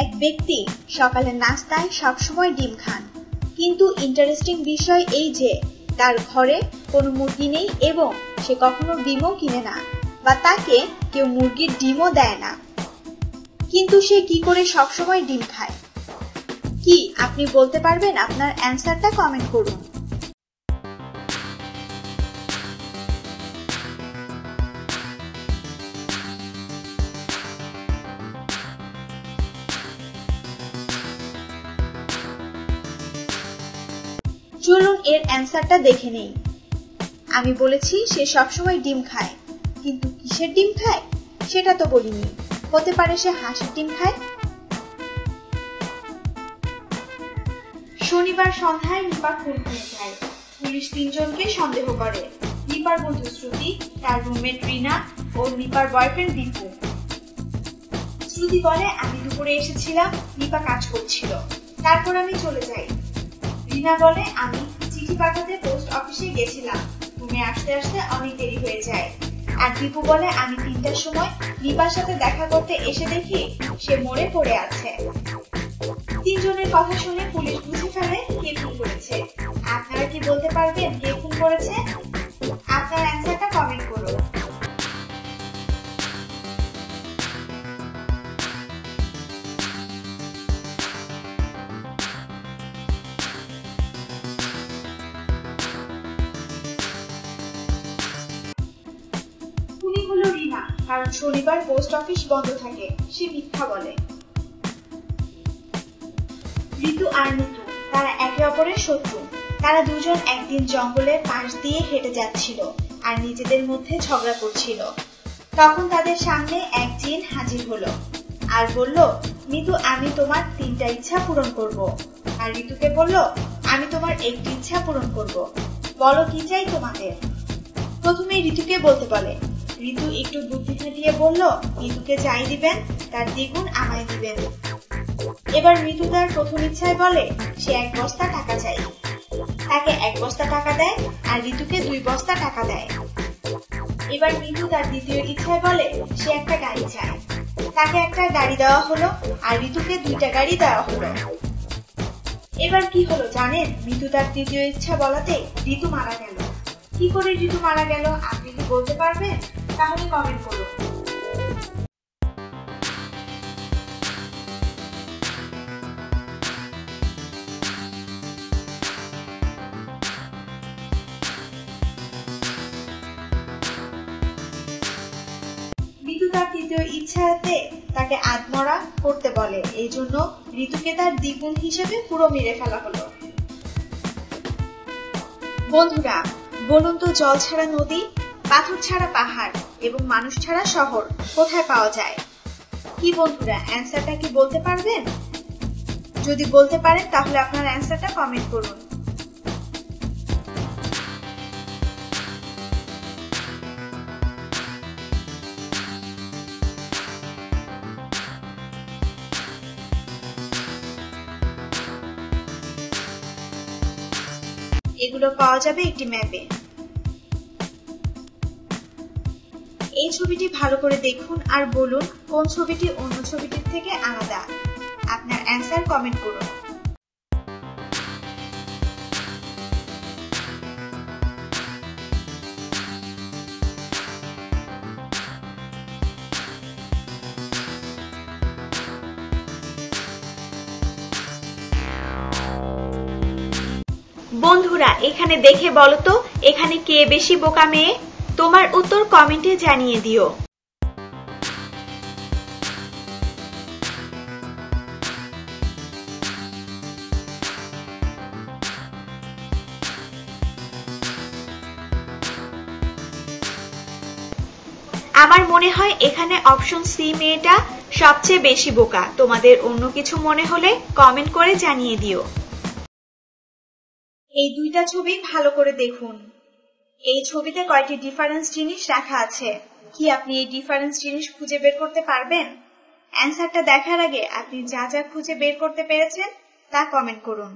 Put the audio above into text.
এক ব্যক্তি সকালে নাস্তায় সবসময় ডিম খান। কিন্তু ইন্টারেস্টিং বিষয় এই যে, তার ঘরে কোনো মুরগি নেই এবং সে কখনো ডিমও কিনে না বা তাকে কেউ মুরগির ডিমও দেয় না। কিন্তু সে কি করে সবসময় ডিম খায়? কি আপনি বলতে পারবেন? আপনার অ্যান্সারটা কমেন্ট করুন। চলুন এর অ্যান্সারটা দেখে নেই। আমি বলেছি সে সবসময় ডিম খায়। কিন্তু কিসের ডিম খায়? সেটা তো বলিনি। হতে পারে সে হাঁসের ডিম খায়। শনিবার সন্ধ্যায় নিপা খুন হয়ে যায়। পুলিশ তিনজনকে সন্দেহ করে। নিপার বন্ধু শ্রুতি তার রুমমেট রিনা ও নিপার বয়ফ্রেন্ড দীপু। শ্রুতি বলে, আমি দুপুরে এসেছিলাম। নিপা কাজ করছিল। তারপর আমি চলে যাই। রিনা বলে আমি চিঠি পাঠাতে পোস্ট অফিসে গেছিলাম। তুমি আসতে আসতে অনেক দেরি হয়ে যায়। আর দীপু বলে, আমি তিনটার সময় নিপার সাথে দেখা করতে এসে দেখি সে মরে পড়ে আছে। তিনজনের কথা শুনে পুলিশ বুঝে ফেলে কে রিনা কারণ শনিবার পোস্ট অফিস বন্ধ থাকে, সে মিথ্যা বলে। ঋতু আর মিতু তারা একে অপরের শত্রু। তারা দুজন একদিন জঙ্গলের পাশ দিয়ে হেঁটে যাচ্ছিল আর নিজেদের মধ্যে ঝগড়া করছিল। তখন তাদের সামনে এক জিন হাজির হলো আর বলল, মিতু, আমি তোমার তিনটা ইচ্ছা পূরণ করব। আর ঋতুকে বলল, আমি তোমার একটি ইচ্ছা পূরণ করব। বলো কি চাই তোমাদের? প্রথমে ঋতুকে বলতে বলে ঋতু একটু বুদ্ধি খাটিয়ে বলল, ঋতুকে চাই দিবেন, তার দ্বিগুণ আমায় দিবেন। এবার ঋতু তার প্রথম ইচ্ছায় বলে, সে এক বস্তা টাকা চাই। তাকে এক বস্তা টাকা দেয়, আর ঋতুকে দুই বস্তা টাকা দেয়। এবার ঋতু তার দ্বিতীয় ইচ্ছায় বলে, সে একটা গাড়ি চায়। তাকে একটা গাড়ি দেওয়া হলো, আর ঋতুকে দুইটা গাড়ি দেওয়া হলো। এবার কি হলো জানেন? ঋতু তার তৃতীয় ইচ্ছা বলাতে ঋতু মারা গেল। কি করে ঋতু মারা গেল, আপনি কি বলতে পারবেন? তাহলে কমেন্ট করুন ঋতু তার তৃতীয় ইচ্ছাতে তাকে আত্মরা করতে বলে। এই জন্য ঋতুকে তার দ্বিগুণ হিসেবে পুরো মেরে ফেলা হলো। বন্ধুরা, বলুন তো জল ছাড়া নদী পাথর ছাড়া পাহাড় এবং মানুষ ছাড়া শহর কোথায় পাওয়া যায়? কি বন্ধুরা, অ্যান্সারটা কি বলতে পারবেন? যদি বলতে পারেন, তাহলে আপনার অ্যান্সারটা কমেন্ট করুন। এগুলো পাওয়া যাবে একটি ম্যাপে। এই ছবিটি ভালো করে দেখুন আর বলুন কোন ছবিটি অন্য ছবিটির থেকে আলাদা। আপনার অ্যান্সার কমেন্ট করুন। বন্ধুরা, এখানে দেখে বলো তো, এখানে কে বেশি বোকা মেয়ে? তোমার উত্তর কমেন্টে জানিয়ে দিও। আমার মনে হয় এখানে অপশন সি মেয়েটা সবচেয়ে বেশি বোকা। তোমাদের অন্য কিছু মনে হলে কমেন্ট করে জানিয়ে দিও। এই দুইটা ছবি ভালো করে দেখুন। এই ছবিতে কয়েকটি ডিফারেন্স জিনিস রাখা আছে। কি আপনি এই ডিফারেন্স জিনিস খুঁজে বের করতে পারবেন? অ্যান্সারটা দেখার আগে আপনি যা যা খুঁজে বের করতে পেরেছেন তা কমেন্ট করুন।